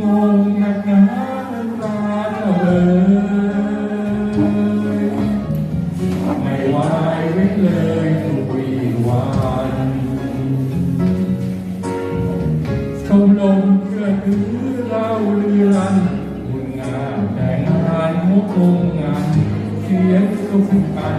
งงนักหนาตาเออไม่วายไม่เลยทุกวีวันชมลมเพื่อถือเล่าเรือนบุญงานแต่งงานมุกงงานเสียงสุขกัน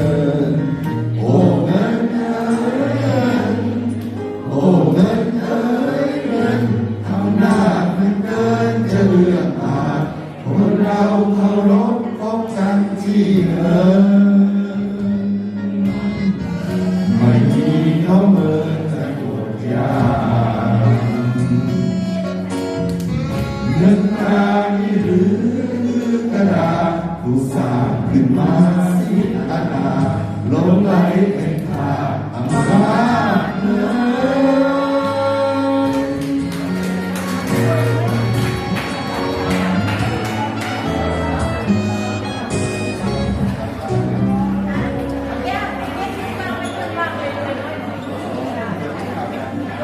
ที่เอ๋ไม่มีน้องเอ๋จะปดยาเงินตานี่รือกระดาษผู้สางขึ้นมาสิอาณาลงไหล